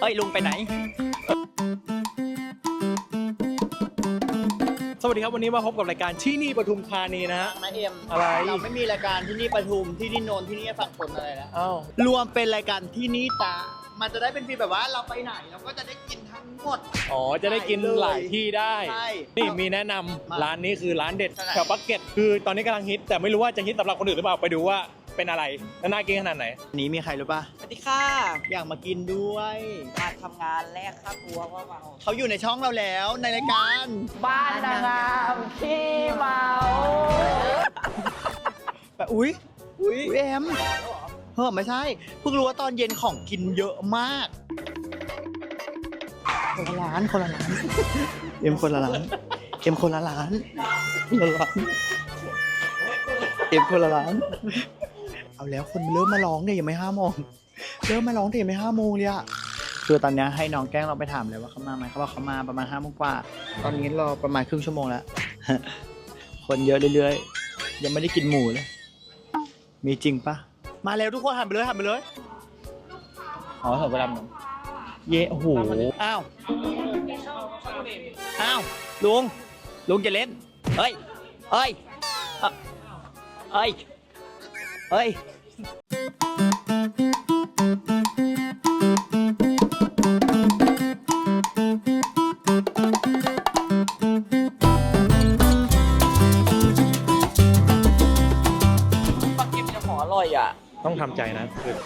เอ้ยลุงไปไหน สวัสดีครับวันนี้มาพบกับรายการที่นี่ปทุมธานีนะฮะ นะเอ็มอะไร เราไม่มีรายการที่นี่ปทุมที่นี่นนท์ที่นี่ฝั่งทนอะไรแล้วอ้าวรวมเป็นรายการที่นี่ตา มันจะได้เป็นฟีลแบบว่าเราไปไหนเราก็จะได้กินทั้งหมด อ๋อจะได้กินหลายที่ได้ ใช่นี่มีแนะนำมาร้านนี้คือร้านเด็ดใช่ แถวบักเก็ตคือตอนนี้กำลังฮิตแต่ไม่รู้ว่าจะฮิตสำหรับคนอื่นหรือเปล่าไปดูว่า เป็นอะไรและน่ากินขนาดไหนนี้มีใครรู้ป่ะ สวัสดีค่ะอยากมากินด้วย มาทำงานแลกค่าตัวว่าเมาเขาอยู่ในช่องเราแล้วในรายการ บ้านนางงามขี้เมาแบบอุ้ยอุ้ยเอ็มเฮ้อไม่ใช่เพิ่งรู้ว่าตอนเย็นของกินเยอะมากคนละร้านคนละร้านเอ็มคนละร้านเอ็มคนละร้านคนละร้านเอ็มคนละร้าน เอาแล้วคนเริ่มมาร้องเนี่ยยังไม่ห้าโมงเริ่มมาร้องแต่ยังไม่ห้าโมงเลยอะคือตอนนี้ให้น้องแกล้งเราไปถามเลยว่าเขามาไหมเขาบอกเขามาประมาณห้าโมงกว่า ตอนนี้รอประมาณครึ่งชั่วโมงแล้ว คนเยอะเรื่อยๆ ยังไม่ได้กินหมูเลย มีจริงปะมาเร็วทุกคนหันไปเลยหันไปเลยอ๋อเถอะเวลาหมเย่โอ้โหอ้าวอ้าวลุงลุงจะเล่นเฮ้ยเฮ้ยเฮ้ย เฮ้ยปักกิมจะขออร่อยอะ ต้องทำใจนะคือ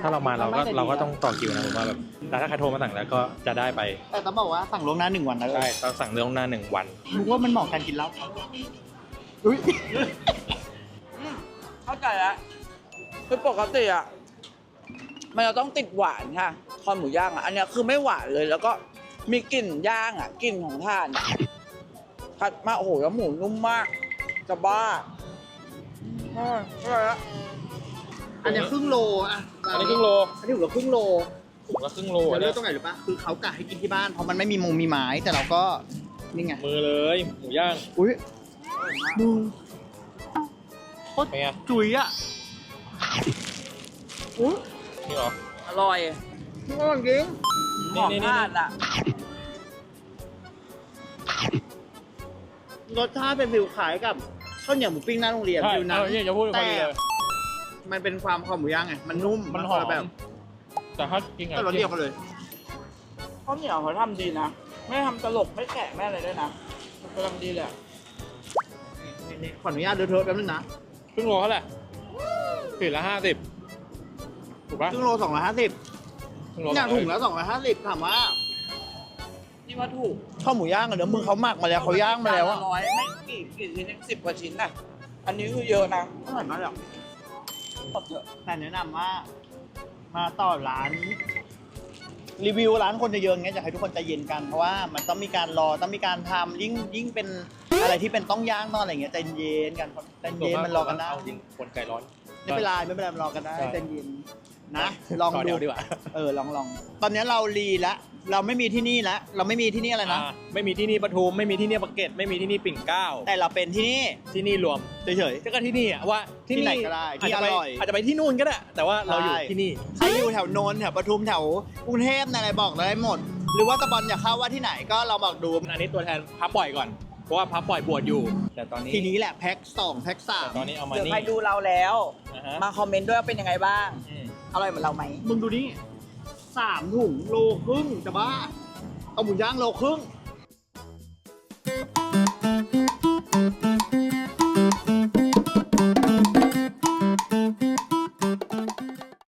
ถ้าเรามาเราก็เราก็ต้องต่อคิวนะผมว่าแบบแต่ถ้าใครโทรมาสั่งแล้วก็จะได้ไปแต่ต้องบอกว่าสั่งล่วงหน้าหนึ่งวันนะใช่ต้องสั่งเรื่องหน้าหนึ่งวัน รู้ว่ามันเหมาะกันกินเหล้าอุ้ย เข้าใจแล้วคือปกติอะมันจะต้องติดหวานค่ะคอหมูย่างอะอันเนี้ยคือไม่หวานเลย แล้วก็มีกลิ่นย่างอะกลิ่นของถ่านอะผัดมาโอ้โหแล้วหมูนุ่มมาก จะบ้าอร่อยอร่อยละอันเนี้ยครึ่งโลอะอันนี้ครึ่งโล อันนี้ถือว่าครึ่งโลถุงละครึ่งโลจะเลืเนี่อยกตรงไหนหรือปะคือเขากะให้กินที่บ้านเพราะมันไม่มีมงมีไม้แต่เราก็นี่ไงมือเลยหมูย่างอุ้ยมึง เป็นไง จุ๋ยอะอุ้ยนี่เหรอ อร่อยอร่อยจริงหอมนี่ๆๆถ่านอะรสชาติเป็นฟิลขายกับข้าวเหนียวหมูปิ้งหน้าโรงเรียนใช่ฟิลนั้น เออเนี่ยจะพูดพอแต่ดีเลย มันเป็นความคอหมูย่างไง มันนุ่มมันหอคม ละแบบแต่ถ้ากินกับแต่รสเดียวกันเลย ข้าวเหนียวเขาทำดีนะ ไม่ทำตลกไม่แกะไม่อะไรด้วยนะมันกำลังดีเลยอะนี่นี่ขออนุญาตเดินเทอะแป๊บนึงนะ ครึ่งโลเท่าไหร่ขีดละห้าสิบถูกปะครึ่งโลสองร้อยห้าสิบครึ่งโลเนี่ยถุงละสองร้อยห้าสิบถามว่านี่ว่าถูกข้าวหมูย่างอะเดี๋ยวมึงเขาหมักมาแล้วเขาย่างมาแล้วอะจนละร้อยไม่กี่กี่ชิ้นสิบกว่าชิ้นน่ะ อันนี้คือเยอะนะอร่อยมากเลยอะหมดเถอะแต่แนะนำว่า มาต่อร้าน รีวิวร้านคนเยอะๆอย่างเงี้ยอยากให้ทุกคนใจเย็นกันเพราะว่ามันต้องมีการรอต้องมีการทำยิ่งยิ่งเป็นอะไรที่เป็นต้องย่างต้องอะไรอย่างเงี้ยใจเย็นกันใจเย็นมันรอกันได้ เอาจริงคนใจร้อน ไม่เป็นไรไม่เป็นไรมันรอกันได้ใช่ ใจเย็นนะ ลองต่อดู เดี๋ยวดีกว่า เออลองลองตอนนี้เรารีแล้ว เราไม่มีที่นี่แล้วเราไม่มีที่นี่อะไรนะ อ่าไม่มีที่นี่ปทุมไม่มีที่นี่ปากเกร็ดไม่มีที่นี่ปิ่นเกล้าแต่เราเป็นที่นี่ที่นี่รวมเฉยก็ที่นี่อะว่าที่ที่ไหนนี่ก็ได้อาจจะไปที่อร่อยอาจจะไปที่นู่นก็ได้ แต่ว่าเราอยู่ใช่ ที่นี่ ๆใครอยู่แถวโนนท์แถวปทุมแถวกรุงเทพอะไรบอกได้หมด หรือว่าตะบอลอยากเข้าว่าที่ไหนก็เราบอกดู อันนี้ตัวแทนพับปล่อยก่อน เพราะว่าพับปล่อยบวชอยู่ แต่ตอนนี้ทีนี้แหละแพ็คสองแพ็คสามตอนนี้เอามาเดี๋ยวนี่ใครดูเราแล้ว อ่าฮะมาคอมเมนต์ด้วยว่าเป็นยังไงบ้าง อืมอร่อยเหมือนเราไหมมึงดูนี่ สามถุงโลครึ่งจะบ้าเอาหมูย่างโลครึ่ง